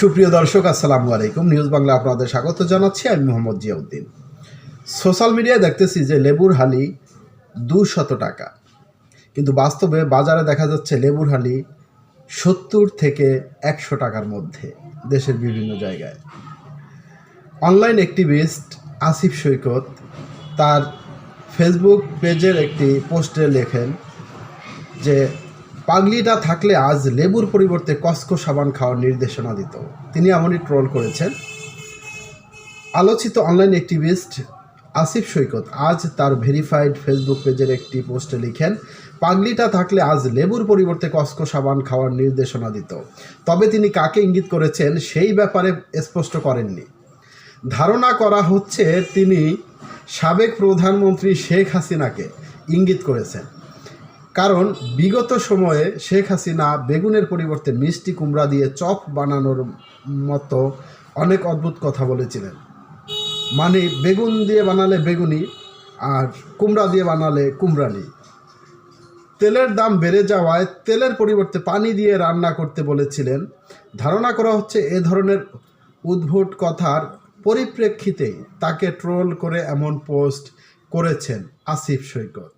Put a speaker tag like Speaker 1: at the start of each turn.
Speaker 1: সুপ্রিয় দর্শক, আসসালামু আলাইকুম। নিউজ বাংলা আপনাদের স্বাগত জানাচ্ছি আমি মোহাম্মদ জিয়াউদ্দিন। সোশ্যাল মিডিয়ায় দেখতেছি যে লেবুর হালি দুশত টাকা। কিন্তু বাস্তবে বাজারে দেখা যাচ্ছে লেবুর হালি সত্তর থেকে একশো টাকার মধ্যে দেশের বিভিন্ন জায়গায়। অনলাইন অ্যাক্টিভিস্ট আসিফ সৈকত তার ফেসবুক পেজের একটি পোস্টে লেখেন যে পাগলিটা থাকলে আজ লেবুর পরিবর্তে কসকো সাবান খাওয়ার নির্দেশনা দিত। তিনি এমনই ট্রোল করেছেন। আলোচিত অনলাইন অ্যাক্টিভিস্ট আসিফ সৈকত আজ তার ভেরিফাইড ফেসবুক পেজের একটি পোস্টে লিখেন, পাগলিটা থাকলে আজ লেবুর পরিবর্তে কসকো সাবান খাওয়ার নির্দেশনা দিত। তবে তিনি কাকে ইঙ্গিত করেছেন সেই ব্যাপারে স্পষ্ট করেননি। ধারণা করা হচ্ছে তিনি সাবেক প্রধানমন্ত্রী শেখ হাসিনাকে ইঙ্গিত করেছেন। কারণ বিগত সময়ে শেখ হাসিনা বেগুনের পরিবর্তে মিষ্টি কুমড়া দিয়ে চপ বানানোর মতো অনেক অদ্ভুত কথা বলেছিলেন। মানে বেগুন দিয়ে বানালে বেগুনি আর কুমড়া দিয়ে বানালে কুমড়ানি। তেলের দাম বেড়ে যাওয়ায় তেলের পরিবর্তে পানি দিয়ে রান্না করতে বলেছিলেন। ধারণা করা হচ্ছে এ ধরনের উদ্ভুট কথার পরিপ্রেক্ষিতেই তাকে ট্রোল করে এমন পোস্ট করেছেন আসিফ সৈকত।